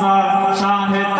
साथ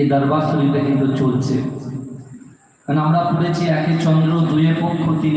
এই দরবার শরীফে কিন্তু চলছে। কারণ আমরা পড়েছি একে চন্দ্র দুয়ে পক্ষ তিনে